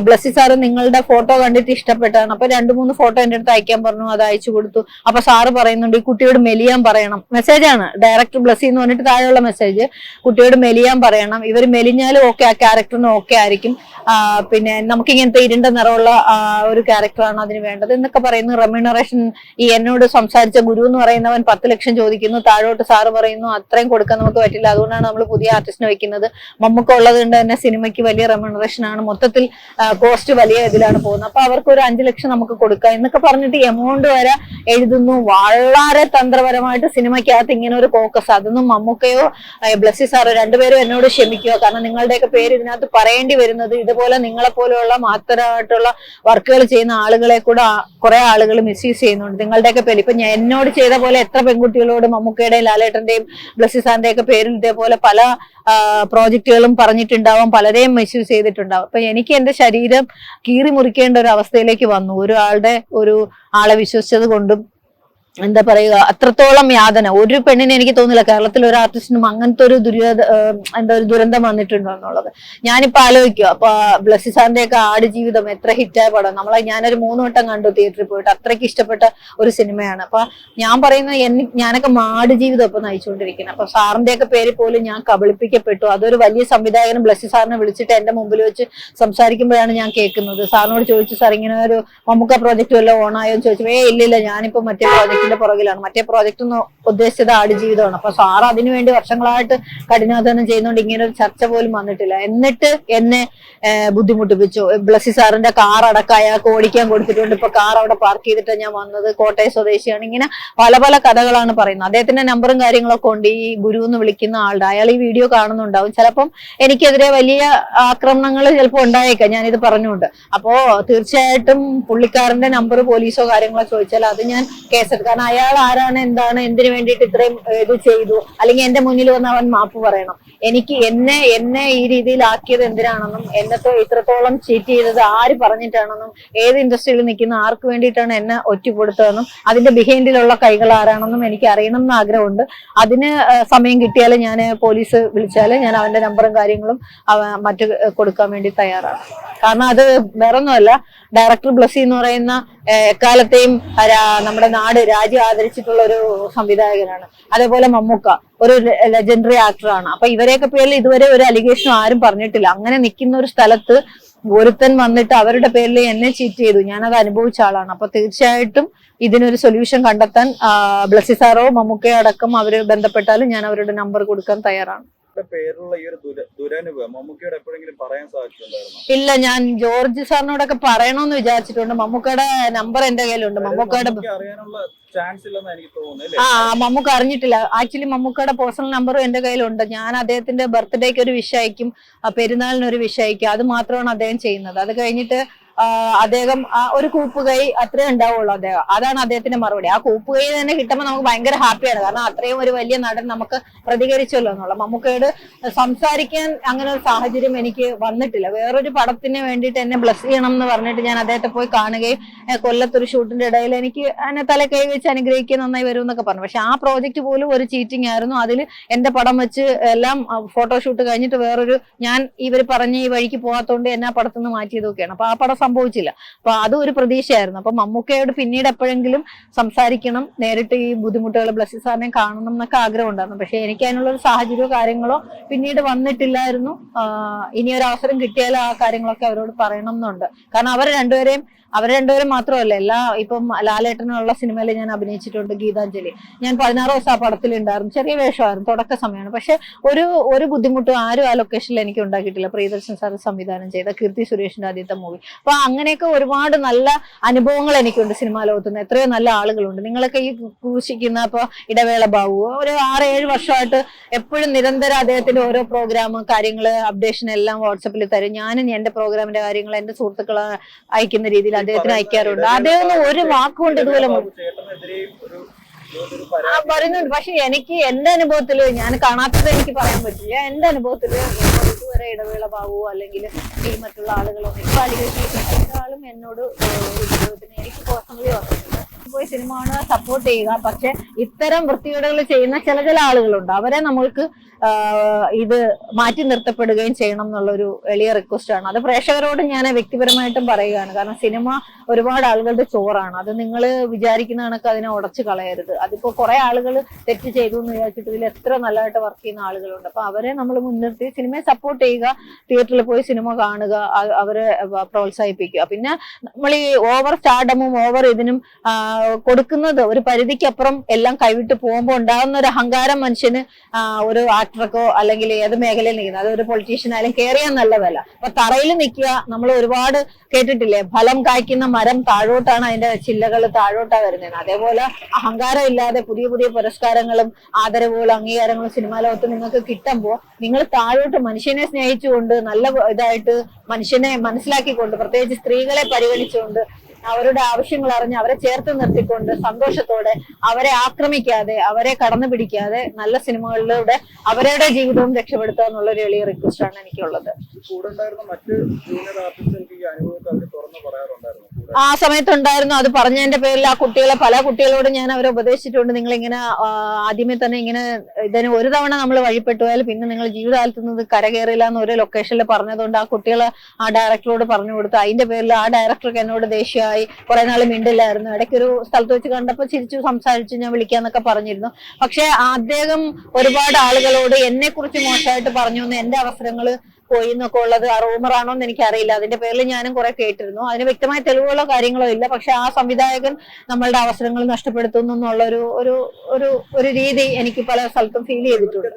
ബ്ലസ്സി സാറ് നിങ്ങളുടെ ഫോട്ടോ കണ്ടിട്ട് ഇഷ്ടപ്പെട്ടാണ്. അപ്പൊ രണ്ടു മൂന്ന് ഫോട്ടോ എന്റെ അടുത്ത് അയക്കാൻ പറഞ്ഞു അത് അയച്ചു കൊടുത്തു. അപ്പൊ സാറ് പറയുന്നുണ്ട് ഈ കുട്ടിയോട് മെലിയാൻ പറയണം. മെസ്സേജാണ് ഡയറക്ടർ ബ്ലസ്സി എന്ന് പറഞ്ഞിട്ട് താഴെയുള്ള മെസ്സേജ് കുട്ടിയോട് മെലിയാൻ പറയണം. ഇവർ മെലിഞ്ഞാലും ഓക്കെ ആ ക്യാരക്ടറിന് ഓക്കെ ആയിരിക്കും. പിന്നെ നമുക്ക് ഇങ്ങനത്തെ ഇരുണ്ട നിറമുള്ള ഒരു ക്യാരക്ടറാണ് അതിന് വേണ്ടത് എന്നൊക്കെ പറയുന്ന. റെമ്യൂണറേഷൻ ഈ എന്നോട് സംസാരിച്ച ഗുരു എന്ന് പറയുന്നവൻ പത്ത് ലക്ഷം ചോദിക്കുന്നു താഴോട്ട് സാറ് പറയുന്നു അത്രയും കൊടുക്കാൻ നമുക്ക് പറ്റില്ല. അതുകൊണ്ടാണ് നമ്മൾ പുതിയ ആർട്ടിസ്റ്റിനെ വെക്കുന്നത്. മമ്മൂക്ക ഉള്ളത് കൊണ്ട് തന്നെ സിനിമയ്ക്ക് വലിയ റെമ്യൂണറേഷൻ ആണ്. മൊത്തത്തിൽ കോസ്റ്റ് വലിയ ഇതിലാണ് പോകുന്നത്. അപ്പൊ അവർക്ക് ഒരു അഞ്ചു ലക്ഷം നമുക്ക് കൊടുക്കാം എന്നൊക്കെ പറഞ്ഞിട്ട് എമൗണ്ട് വരെ എഴുതുന്നു. വളരെ തന്ത്രപരമായിട്ട് സിനിമയ്ക്കകത്ത് ഇങ്ങനെ ഒരു ഫോക്കസ് അതൊന്നും മമ്മൂക്കയോ ബ്ലസ്സി സാറോ രണ്ടുപേരും എന്നോട് ക്ഷമിക്കുക. കാരണം നിങ്ങളുടെയൊക്കെ പേര് ഇതിനകത്ത് പറയേണ്ടി വരുന്നത് ഇതുപോലെ നിങ്ങളെ പോലെയുള്ള മാത്രമായിട്ടുള്ള വർക്കുകൾ ചെയ്യുന്ന ആളുകളെ കൂടെ കുറെ ആളുകൾ മിസ്യൂസ് ചെയ്യുന്നുണ്ട്. നിങ്ങളുടെയൊക്കെ പേര്. ഇപ്പൊ എന്നോട് ചെയ്ത പോലെ എത്ര പെൺകുട്ടികളോട് മമ്മൂക്കയുടെയും ലാലേട്ടന്റെയും ബ്ലസ്സി സാറിന്റെയും ഒക്കെ പേരിൽ ഇതേപോലെ പല പ്രോജക്റ്റുകളും പറഞ്ഞിട്ടുണ്ടാവും പലരെയും മിസ്യൂസ് ചെയ്തിട്ടുണ്ടാവും. അപ്പൊ എനിക്ക് എന്റെ ശരീരം കീറി മുറിക്കേണ്ട ഒരു അവസ്ഥയിലേക്ക് വന്നു. ഒരാളുടെ ഒരു ആളെ വിശ്വസിച്ചത് കൊണ്ടും എന്താ പറയുക അത്രത്തോളം യാതന. ഒരു പെണ്ണിനെ എനിക്ക് തോന്നുന്നില്ല കേരളത്തിൽ ഒരു ആർട്ടിസ്റ്റിനും അങ്ങനത്തെ ഒരു ദുരിത എന്താ ഒരു ദുരന്തം വന്നിട്ടുണ്ടോ എന്നുള്ളത്. ഞാനിപ്പോ ആലോചിക്കുക അപ്പൊ ബ്ലസ്സി സാറിന്റെ ഒക്കെ ആട് ജീവിതം എത്ര ഹിറ്റായ പടം. നമ്മളെ ഞാനൊരു മൂന്ന് വട്ടം കണ്ടു തിയേറ്ററിൽ പോയിട്ട്. അത്രയ്ക്ക് ഇഷ്ടപ്പെട്ട ഒരു സിനിമയാണ്. അപ്പൊ ഞാൻ പറയുന്നത് എന്നെ ഞാനൊക്കെ മാട് ജീവിതം ഇപ്പൊ നയിച്ചുകൊണ്ടിരിക്കുന്നത് അപ്പൊ സാറിന്റെ ഒക്കെ പേര് പോലും ഞാൻ കബളിപ്പിക്കപ്പെട്ടു. അതൊരു വലിയ സംവിധായകനും ബ്ലസ്സി സാറിനെ വിളിച്ചിട്ട് എന്റെ മുമ്പിൽ വെച്ച് സംസാരിക്കുമ്പോഴാണ് ഞാൻ കേൾക്കുന്നത്. സാറിനോട് ചോദിച്ചു സാർ ഇങ്ങനെ ഒരു മമ്മൂക്ക പ്രോജക്റ്റ് വല്ലതും ഓണായോ എന്ന് ചോദിച്ചു ഏ ഇല്ലില്ല. ഞാനിപ്പോ മറ്റേ പ്രോജക്റ്റ് പ്രോജക്റ്റിന്റെ പുറകിലാണ്. മറ്റേ പ്രോജക്റ്റ് എന്ന് ഉദ്ദേശിച്ചത് ആടുജീവിതമാണ് അപ്പൊ സാർ അതിനുവേണ്ടി വർഷങ്ങളായിട്ട് കഠിനാധ്വാനം ചെയ്യുന്നതുകൊണ്ട് ഇങ്ങനെ ഒരു ചർച്ച പോലും വന്നിട്ടില്ല. എന്നിട്ട് എന്നെ ബുദ്ധിമുട്ടിപ്പിച്ചു. ബ്ലസ്സി സാറിന്റെ കാർ അടക്കം അയാൾക്ക് ഓടിക്കാൻ കൊടുത്തിട്ടുണ്ട്. ഇപ്പൊ കാർ അവിടെ പാർക്ക് ചെയ്തിട്ട് ഞാൻ വന്നത്. കോട്ടയം സ്വദേശിയാണ്. ഇങ്ങനെ പല പല കഥകളാണ് പറയുന്നത്. അദ്ദേഹത്തിന്റെ നമ്പറും കാര്യങ്ങളൊക്കെ ഉണ്ട്. ഈ ഗുരു എന്ന് വിളിക്കുന്ന ആളുടെ. അയാൾ ഈ വീഡിയോ കാണുന്നുണ്ടാവും. ചിലപ്പം എനിക്കെതിരെ വലിയ ആക്രമണങ്ങൾ ചിലപ്പോൾ ഉണ്ടായേക്കാം. ഞാനിത് പറഞ്ഞുകൊണ്ട്. അപ്പോ തീർച്ചയായിട്ടും പുള്ളിക്കാരന്റെ നമ്പർ പോലീസോ കാര്യങ്ങളോ ചോദിച്ചാൽ അത് ഞാൻ കേസെടുക്കും കാരണം അയാൾ ആരാണ് എന്താണ് എന്തിനു വേണ്ടിയിട്ട് ഇത്രയും ഇത് ചെയ്തു? അല്ലെങ്കിൽ എന്റെ മുന്നിൽ വന്ന് അവൻ മാപ്പ് പറയണം. എനിക്ക് എന്നെ എന്നെ ഈ രീതിയിൽ ആക്കിയത് എന്തിനാണെന്നും എന്നെ ഇത്രത്തോളം ചീറ്റ് ചെയ്തത് ആര് പറഞ്ഞിട്ടാണെന്നും ഏത് ഇൻഡസ്ട്രിയിൽ നിൽക്കുന്ന ആർക്ക് വേണ്ടിയിട്ടാണ് എന്നെ ഒറ്റപ്പെടുത്തതെന്നും അതിന്റെ ബിഹൈൻഡിലുള്ള കൈകൾ ആരാണെന്നും എനിക്ക് അറിയണം എന്ന് ആഗ്രഹമുണ്ട്. അതിന് സമയം കിട്ടിയാൽ ഞാൻ പോലീസ് വിളിച്ചാൽ ഞാൻ അവന്റെ നമ്പറും കാര്യങ്ങളും മറ്റു കൊടുക്കാൻ വേണ്ടി തയ്യാറാണ്. കാരണം അത് വേറൊന്നുമല്ല. ഡയറക്ടർ ബ്ലസ്സി എന്ന് പറയുന്ന എക്കാലത്തെയും നമ്മുടെ നാട് രാജ്യം ആദരിച്ചിട്ടുള്ള ഒരു സംവിധായകനാണ്. അതേപോലെ മമ്മൂക്ക ഒരു ലെജൻഡറി ആക്ടറാണ് അപ്പൊ ഇവരെയൊക്കെ പേരിൽ ഇതുവരെ ഒരു അലിഗേഷനും ആരും പറഞ്ഞിട്ടില്ല. അങ്ങനെ നിൽക്കുന്ന ഒരു സ്ഥലത്ത് ഒരുത്തൻ വന്നിട്ട് അവരുടെ പേരിൽ എന്നെ ചീറ്റ് ചെയ്തു. ഞാനത് അനുഭവിച്ച ആളാണ്. അപ്പൊ തീർച്ചയായിട്ടും ഇതിനൊരു സൊല്യൂഷൻ കണ്ടെത്താൻ ബ്ലസ്സി സാറോ മമ്മൂക്കയോ അടക്കം അവർ ബന്ധപ്പെട്ടാലും ഞാൻ അവരുടെ നമ്പർ കൊടുക്കാൻ തയ്യാറാണ്. പേരിലുള്ള ഈ ഒരു ദുര- ദുരനുഭവം മമ്മൂക്കയോട് എപ്പോഴെങ്കിലും പറയാൻ സാധിച്ചിട്ടുണ്ടായിരുന്നു? ഇല്ല ഞാൻ ജോർജ് സാറിനോടൊക്കെ പറയണമെന്ന് വിചാരിച്ചിട്ടുണ്ട്. മമ്മൂക്കയുടെ നമ്പർ എന്റെ കയ്യിലുണ്ട്. മമ്മൂക്കയുടെ അറിയാനുള്ള ചാൻസ് ഇല്ലെന്ന് എനിക്ക് തോന്നുന്നു ആ മമ്മൂക്ക അറിഞ്ഞിട്ടില്ല. ആക്ച്വലി മമ്മൂക്കയുടെ പേഴ്സണൽ നമ്പറും എന്റെ കയ്യിലുണ്ട്. ഞാൻ അദ്ദേഹത്തിന്റെ ബർത്ത്ഡേക്ക് ഒരു വിഷ് അയക്കും ആ, പെരുന്നാളിന് ഒരു വിഷ് അയക്കും. അത് മാത്രമാണ് അദ്ദേഹം ചെയ്യുന്നത്. അത് കഴിഞ്ഞിട്ട് അദ്ദേഹം ആ ഒരു കൂപ്പുകൈ അത്രേ ഉണ്ടാവുള്ളൂ അദ്ദേഹം. അതാണ് അദ്ദേഹത്തിന്റെ മറുപടി. ആ കൂപ്പുകൈ തന്നെ കിട്ടുമ്പോൾ നമുക്ക് ഭയങ്കര ഹാപ്പിയാണ് കാരണം അത്രയും ഒരു വലിയ നടൻ നമുക്ക് പ്രതികരിച്ചല്ലോ എന്നുള്ള. മമ്മൂക്കയോട് സംസാരിക്കാൻ അങ്ങനെ ഒരു സാഹചര്യം എനിക്ക് വന്നിട്ടില്ല. വേറൊരു പടത്തിന് വേണ്ടിയിട്ട് എന്നെ ബ്ലസ് ചെയ്യണം എന്ന് പറഞ്ഞിട്ട് ഞാൻ അദ്ദേഹത്തെ പോയി കാണുകയും കൊല്ലത്തൊരു ഷൂട്ടിന്റെ ഇടയിൽ എനിക്ക് എന്നെ തല കൈ വെച്ച് അനുഗ്രഹിക്കുക നന്നായി വരും എന്നൊക്കെ പറഞ്ഞു. പക്ഷെ ആ പ്രോജക്റ്റ് പോലും ഒരു ചീറ്റിംഗ് ആയിരുന്നു. അതിൽ എന്റെ പടം വെച്ച് എല്ലാം ഫോട്ടോഷൂട്ട് കഴിഞ്ഞിട്ട് വേറൊരു ഞാൻ ഇവർ പറഞ്ഞ ഈ വഴിക്ക് പോകാത്തോണ്ട് എന്നെ ആ പടത്തുനിന്ന് മാറ്റിയതൊക്കെയാണ്. അപ്പൊ ആ പടം സംഭവിച്ചില്ല. അപ്പൊ അതും ഒരു പ്രതീക്ഷയായിരുന്നു. അപ്പൊ മമ്മൂക്കയോട് പിന്നീട് എപ്പോഴെങ്കിലും സംസാരിക്കണം നേരിട്ട് ഈ ബുദ്ധിമുട്ടുകൾ ബ്ലസ്സി സാറിനെ കാണണം എന്നൊക്കെ ആഗ്രഹം ഉണ്ടായിരുന്നു പക്ഷെ എനിക്ക് അതിനുള്ള ഒരു സാഹചര്യമോ കാര്യങ്ങളോ പിന്നീട് വന്നിട്ടില്ലായിരുന്നു. ഇനി ഒരു അവസരം കിട്ടിയാൽ ആ കാര്യങ്ങളൊക്കെ അവരോട് പറയണം എന്നുണ്ട്. കാരണം അവർ രണ്ടുപേരെയും അവർ രണ്ടുപേരും മാത്രമല്ല. എല്ലാ ഇപ്പം ലാലേട്ടനുള്ള സിനിമയിൽ ഞാൻ അഭിനയിച്ചിട്ടുണ്ട് ഗീതാഞ്ജലി. ഞാൻ പതിനാറ് ദിവസം ആ പടത്തിലുണ്ടായിരുന്നു. ചെറിയ വേഷമായിരുന്നു തുടക്ക സമയമാണ്. പക്ഷെ ഒരു ഒരു ബുദ്ധിമുട്ടും ആരും ആ ലൊക്കേഷനിൽ എനിക്ക് ഉണ്ടാക്കിയിട്ടില്ല. പ്രിയദർശൻ സാർ സംവിധാനം ചെയ്ത കീർത്തി സുരേഷിന്റെ ആദ്യത്തെ മൂവി അപ്പൊ അങ്ങനെയൊക്കെ ഒരുപാട് നല്ല അനുഭവങ്ങൾ എനിക്കുണ്ട് സിനിമാ ലോകത്ത് നിന്ന് എത്രയോ നല്ല ആളുകളുണ്ട്. നിങ്ങളൊക്കെ ഈ സൂക്ഷിക്കുന്ന ഇപ്പൊ ഇടവേള ബാബു. ഒരു ആറ് ഏഴ് വർഷമായിട്ട് എപ്പോഴും നിരന്തരം അദ്ദേഹത്തിന്റെ ഓരോ പ്രോഗ്രാം കാര്യങ്ങൾ അപ്ഡേഷൻ എല്ലാം വാട്സപ്പിൽ തരും. ഞാനും എന്റെ പ്രോഗ്രാമിന്റെ കാര്യങ്ങൾ എന്റെ സുഹൃത്തുക്കൾ അയക്കുന്ന രീതിയിൽ അദ്ദേഹത്തിന് അയക്കാറുണ്ട്. അദ്ദേഹം ഒരു വാക്കുകൊണ്ട് ഇതുപോലെ ആ പറയുന്നുണ്ട്. പക്ഷെ എനിക്ക് എന്റെ അനുഭവത്തിൽ ഞാൻ കാണാത്തത് എനിക്ക് പറയാൻ പറ്റില്ല. എന്റെ അനുഭവത്തിൽ ഇതുവരെ ഇടവേള ബാബു അല്ലെങ്കിൽ ഈ മറ്റുള്ള ആളുകളോ ഇപ്പൊ അലിഗേഷൻ ഒരാളും എന്നോട് എനിക്ക് പേഴ്സണലി വന്നിട്ടുണ്ട്. പോയി സിനിമ കാണുക സപ്പോർട്ട് ചെയ്യുക. പക്ഷെ ഇത്തരം വൃത്തികേടുകൾ ചെയ്യുന്ന ചില ചില ആളുകളുണ്ട്. അവരെ നമ്മൾക്ക് ഇത് മാറ്റി നിർത്തപ്പെടുകയും ചെയ്യണം എന്നുള്ളൊരു എളിയ റിക്വസ്റ്റ് ആണ്. അത് പ്രേക്ഷകരോട് ഞാൻ വ്യക്തിപരമായിട്ടും പറയുകയാണ്. കാരണം സിനിമ ഒരുപാട് ആളുകളുടെ ചോറാണ്. അത് നിങ്ങൾ വിചാരിക്കുന്ന കണക്ക് അതിനെ ഉടച്ചു കളയരുത്. അതിപ്പോ കുറെ ആളുകൾ തെറ്റ് ചെയ്തു എന്ന് വിചാരിച്ചിട്ട് ഇതിൽ എത്ര നല്ലതായിട്ട് വർക്ക് ചെയ്യുന്ന ആളുകളുണ്ട്. അപ്പൊ അവരെ നമ്മൾ മുൻനിർത്തി സിനിമയെ സപ്പോർട്ട് ചെയ്യുക തിയേറ്ററിൽ പോയി സിനിമ കാണുക അവരെ പ്രോത്സാഹിപ്പിക്കുക. പിന്നെ നമ്മൾ ഈ ഓവർ സ്റ്റാർഡമും ഓവർ ഇതിനും കൊടുക്കുന്നത് ഒരു പരിധിക്കപ്പുറം എല്ലാം കൈവിട്ട് പോകുമ്പോൾ ഉണ്ടാകുന്ന ഒരു അഹങ്കാരം മനുഷ്യന് ഒരു ആക്ടർക്കോ അല്ലെങ്കിൽ ഏത് മേഖലയിൽ നിൽക്കുന്ന അത് ഒരു പൊളിറ്റീഷ്യൻ ആയാലും കയറിയാൽ നല്ലതല്ല അപ്പൊ തറയിൽ നിൽക്കുക നമ്മൾ ഒരുപാട് കേട്ടിട്ടില്ലേ? ഫലം കായ്ക്കുന്ന മരം താഴോട്ടാണ് അതിന്റെ ചില്ലകൾ താഴോട്ടാ വരുന്നത്. അതേപോലെ അഹങ്കാരം ഇല്ലാതെ പുതിയ പുതിയ പുരസ്കാരങ്ങളും ആദരവുകളും അംഗീകാരങ്ങളും സിനിമാ ലോകത്ത് നിങ്ങൾക്ക് കിട്ടുമ്പോൾ നിങ്ങൾ താഴോട്ട് മനുഷ്യനെ സ്നേഹിച്ചുകൊണ്ട് നല്ല ഇതായിട്ട് മനുഷ്യനെ മനസ്സിലാക്കിക്കൊണ്ട് പ്രത്യേകിച്ച് സ്ത്രീകളെ പരിഗണിച്ചുകൊണ്ട് അവരുടെ ആവശ്യങ്ങൾ അറിഞ്ഞ് അവരെ ചേർത്ത് നിർത്തിക്കൊണ്ട് സന്തോഷത്തോടെ അവരെ ആക്രമിക്കാതെ അവരെ കടന്നു പിടിക്കാതെ നല്ല സിനിമകളിലൂടെ അവരുടെ ജീവിതവും രക്ഷപ്പെടുത്തുക എന്നുള്ള ഒരു എളിയ റിക്വസ്റ്റ് ആണ് എനിക്കുള്ളത്. കൂടെ മറ്റ് ജൂനിയർ ആർട്ടിസ്റ്റുകൾക്ക് ഈ അനുഭവത്തെ അവർ തുറന്നു പറയാറുണ്ടായിരുന്നു കൂടെ ആ സമയത്തുണ്ടായിരുന്നു. അത് പറഞ്ഞതിന്റെ പേരിൽ ആ കുട്ടികളെ പല കുട്ടികളോടും ഞാൻ അവരെ ഉപദേശിച്ചിട്ടുണ്ട്. നിങ്ങൾ ഇങ്ങനെ ആദ്യമേ തന്നെ ഇങ്ങനെ ഇതിന് ഒരു തവണ നമ്മൾ വഴിപ്പെട്ടു പോയാൽ പിന്നെ നിങ്ങൾ ജീവിതകാലത്ത് നിന്ന് കരകയറില്ല എന്ന് ഒരു ലൊക്കേഷനിൽ പറഞ്ഞതുകൊണ്ട് ആ കുട്ടികളെ ആ ഡയറക്ടറോട് പറഞ്ഞു കൊടുത്തു. അതിന്റെ പേരിൽ ആ ഡയറക്ടർക്ക് എന്നോട് ദേഷ്യമായി കുറെ നാൾ മിണ്ടില്ലായിരുന്നു. ഇടയ്ക്ക് ഒരു സ്ഥലത്ത് വെച്ച് കണ്ടപ്പോൾ ചിരിച്ചു സംസാരിച്ചു ഞാൻ വിളിക്കാന്നൊക്കെ പറഞ്ഞിരുന്നു. പക്ഷെ അദ്ദേഹം ഒരുപാട് ആളുകളോട് എന്നെ കുറിച്ച് മോശമായിട്ട് പറഞ്ഞു എന്ന് എന്റെ അവസരങ്ങൾ പോയി എന്നൊക്കെ ഉള്ളത് ആ റൂമറാണോ എന്ന് എനിക്കറിയില്ല. അതിന്റെ പേരിൽ ഞാനും കുറെ കേട്ടിരുന്നു. അതിന് വ്യക്തമായ തെളിവുകളോ കാര്യങ്ങളോ ഇല്ല. പക്ഷെ ആ സംവിധായകൻ നമ്മളുടെ അവസരങ്ങൾ നഷ്ടപ്പെടുത്തുന്നു എന്നുള്ള ഒരു ഒരു ഒരു ഒരു രീതി എനിക്ക് പല സ്ഥലത്തും ഫീൽ ചെയ്തിട്ടുണ്ട്.